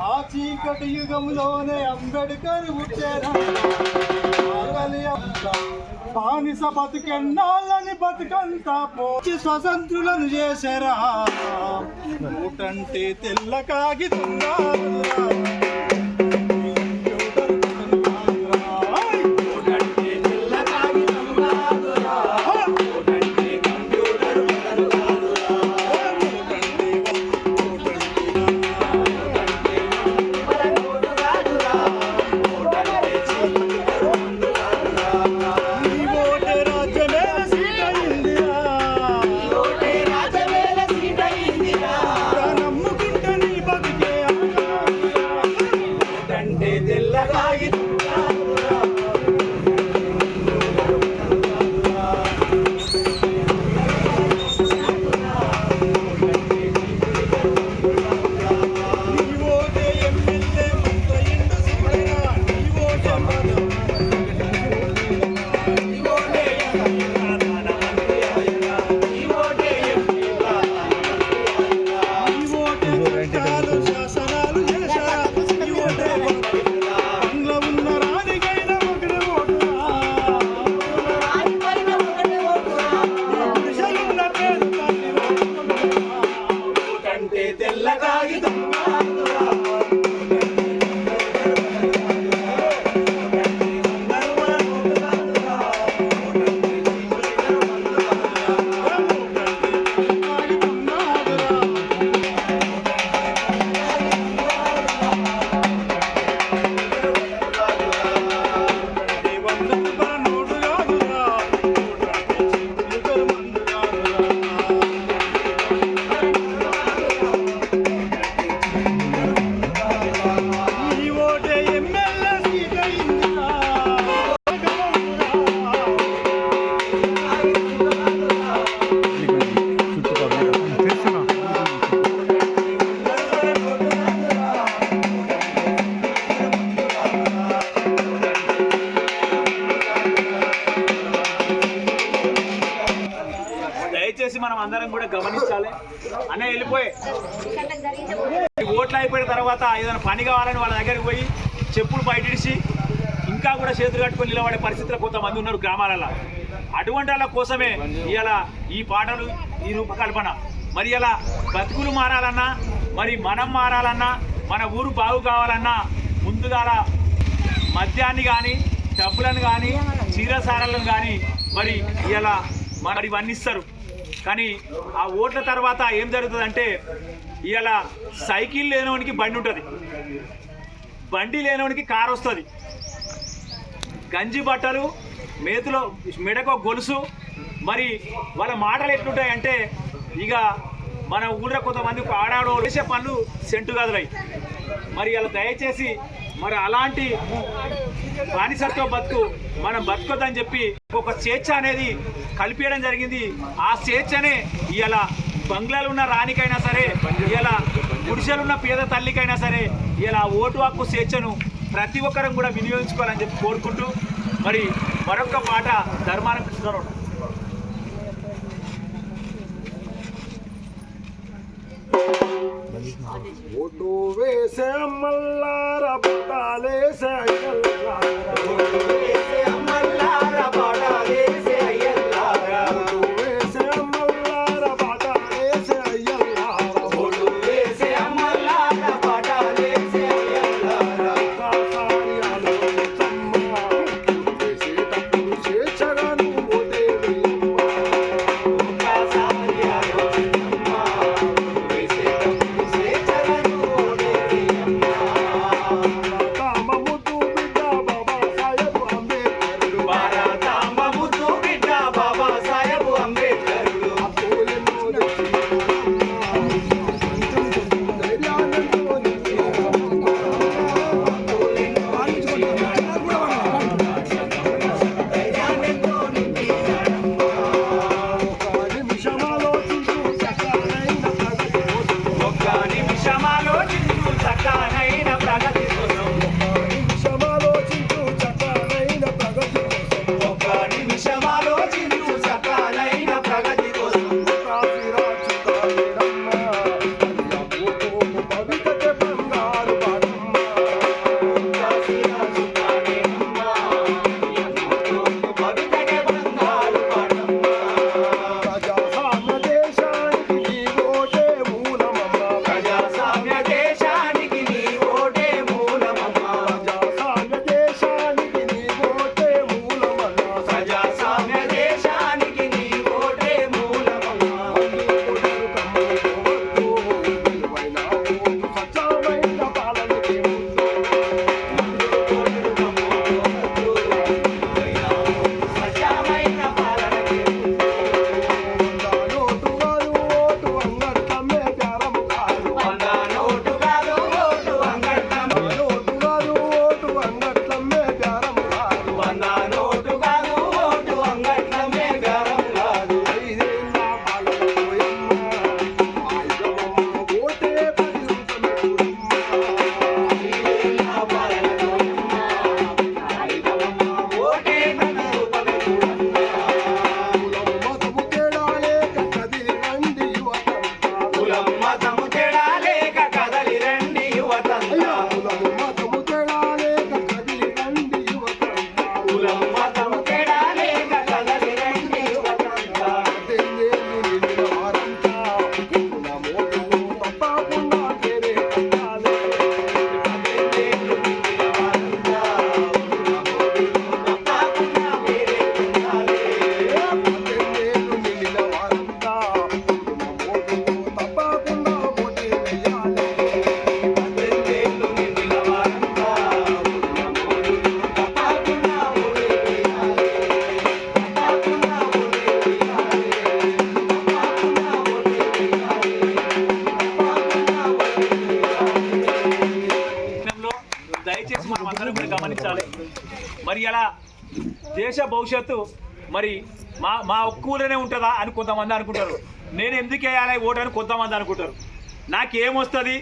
ఆ చీకటి యుగంలోనే అంబేడ్కర్ పుట్టారా బానిస బతికెన్నాళ్ళని బతుకంతా పోచి స్వతంత్రులను చేశారా ఊటంటే తెల్ల కాగితుందా ఓట్లు అయిపోయిన తర్వాత ఏదైనా పని కావాలని వాళ్ళ దగ్గరికి పోయి చెప్పులు బయటిడిచి ఇంకా కూడా చేతులు కట్టుకొని నిలబడే పరిస్థితులు కొంతమంది ఉన్నారు గ్రామాలలో. అటువంటి వాళ్ళ కోసమే ఇవాళ ఈ పాటలు ఈ రూపకల్పన. మరి ఇలా బతుకులు మారాలన్నా మరి మనం మారాలన్నా మన ఊరు బాగు కావాలన్నా ముందుగా మద్యాన్ని కానీ డబ్బులను కానీ చీరసారాలను కానీ మరి ఇలా మరి ఇవన్నీ ఇస్తారు. కానీ ఆ ఓట్ల తర్వాత ఏం జరుగుతుందంటే ఇలా సైకిల్ లేనోనికి బండి ఉంటుంది. బండి లేనివానికి కారు వస్తుంది. గంజి బట్టలు మేతిలో మెడకో గొలుసు మరి వాళ్ళ మాటలు ఎట్లుంటాయి అంటే ఇక మన ఊళ్ళో కొంతమంది ఆడాడో వేసే పనులు సెంటు గదులై మరి ఇలా దయచేసి మరి అలాంటి బానిసత్వ బతుకు మనం బతుకొద్దని చెప్పి ఒక స్వేచ్ఛ అనేది కలిపేయడం జరిగింది. ఆ స్వేచ్ఛనే ఇలా బంగ్లాలు ఉన్న రాణికైనా సరే ఇలా గుడిసెలున్న పేద తల్లికైనా సరే ఇలా ఓటు హక్కు స్వేచ్ఛను ప్రతి ఒక్కరం కూడా వినియోగించుకోవాలని చెప్పి కోరుకుంటూ మరి మరొక పాట ధర్మాన కృష్ణరావు. ఓటు వేసే మల్లార పుట్టాలేసే కులమ్మ దయచేసి మనం అందరం కూడా గమనించాలి. మరి అలా దేశ భవిష్యత్తు మరి మా మా ఒక్కూలోనే ఉంటుందా అని కొంతమంది అనుకుంటారు. నేను ఎందుకు వేయాలి ఓటు అని కొంతమంది అనుకుంటారు. నాకేమొస్తుంది?